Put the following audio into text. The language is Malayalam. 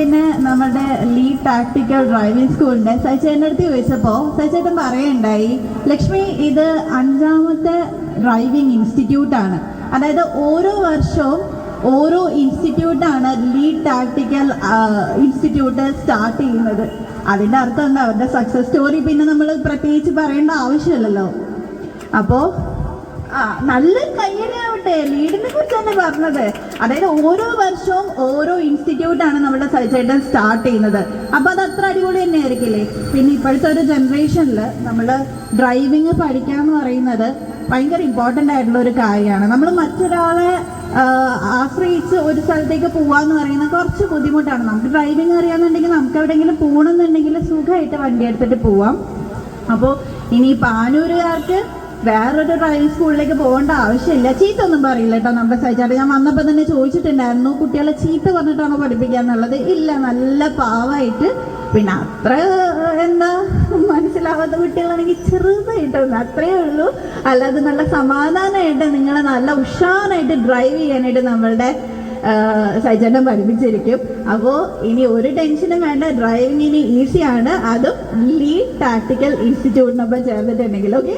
പിന്നെ നമ്മുടെ ലീ ടാക്ടിക്കൽ ഡ്രൈവിംഗ് സ്കൂളിന്റെ സച്ചേട്ടന്റെ അടുത്ത് ചോദിച്ചപ്പോൾ സച്ചേട്ടൻ പറയണ്ടായി ലക്ഷ്മി ഇത് അഞ്ചാമത്തെ ഡ്രൈവിംഗ് ഇൻസ്റ്റിറ്റ്യൂട്ട് ആണ്. അതായത് ഓരോ വർഷവും ഓരോ ഇൻസ്റ്റിറ്റ്യൂട്ട് ആണ് ലീ ടാക്ടിക്കൽ ഇൻസ്റ്റിറ്റ്യൂട്ട് സ്റ്റാർട്ട് ചെയ്യുന്നത്. അതിന്റെ അർത്ഥം എന്താ? അവരുടെ സക്സസ് സ്റ്റോറി പിന്നെ നമ്മൾ പ്രത്യേകിച്ച് പറയേണ്ട ആവശ്യമില്ലല്ലോ. അപ്പോ ആ നല്ല കയ്യനാവട്ടെ. ലീഡിനെ കുറിച്ചാണ് പറഞ്ഞത്. അതായത് ഓരോ വർഷവും ഓരോ ഇൻസ്റ്റിറ്റ്യൂട്ട് ആണ് നമ്മുടെ സൈച്ചേട്ടൻ സ്റ്റാർട്ട് ചെയ്യുന്നത്. അപ്പൊ അത് അത്ര അടിപൊളി തന്നെ ആയിരിക്കില്ലേ പിന്നെ ഇപ്പോഴത്തെ ഒരു ജനറേഷനിൽ നമ്മൾ ഡ്രൈവിംഗ് പഠിക്കുക എന്ന് പറയുന്നത് ഭയങ്കര ഇമ്പോർട്ടന്റ് ആയിട്ടുള്ള ഒരു കാര്യമാണ്. നമ്മൾ മറ്റൊരാളെ ആശ്രയിച്ച് ഒരു സ്ഥലത്തേക്ക് പോവാന്ന് പറയുന്നത് കുറച്ച് ബുദ്ധിമുട്ടാണ്. നമുക്ക് ഡ്രൈവിംഗ് അറിയാന്നുണ്ടെങ്കിൽ നമുക്ക് എവിടെയെങ്കിലും പോകണമെന്നുണ്ടെങ്കിൽ സുഖമായിട്ട് വണ്ടി എടുത്തിട്ട് പോവാം. അപ്പോൾ ഇനി പാനൂരുകാർക്ക് വേറൊരു ഡ്രൈവിംഗ് സ്കൂളിലേക്ക് പോകേണ്ട ആവശ്യമില്ല. ചീത്ത ഒന്നും പറയില്ല കേട്ടോ നമ്മുടെ സഹിച്ചാട്ട് ഞാൻ വന്നപ്പോൾ തന്നെ ചോദിച്ചിട്ടുണ്ടായിരുന്നു കുട്ടികളെ ചീത്ത പറഞ്ഞിട്ടാണോ പഠിപ്പിക്കുക എന്നുള്ളത്. ഇല്ല നല്ല പാവായിട്ട്. പിന്നെ അത്ര എന്താ മനസ്സിലാവാത്ത കുട്ടികളാണെങ്കിൽ ചെറുതായിട്ടൊന്ന് അത്രയേ ഉള്ളൂ. അല്ലാതെ നല്ല സമാധാനമായിട്ട് നിങ്ങളെ നല്ല ഉഷാറായിട്ട് ഡ്രൈവ് ചെയ്യാനായിട്ട് നമ്മളുടെ സൈചേട്ടൻ പഠിപ്പിച്ചിരിക്കും. അപ്പോൾ ഇനി ഒരു ടെൻഷനും വേണ്ട. ഡ്രൈവിംഗ് ഇനി ഈസിയാണ് അതും ലീഡ് ടാക്ടിക്കൽ ഇൻസ്റ്റിറ്റ്യൂട്ടിനൊപ്പം ചേർന്നിട്ടുണ്ടെങ്കിൽ ഓക്കെ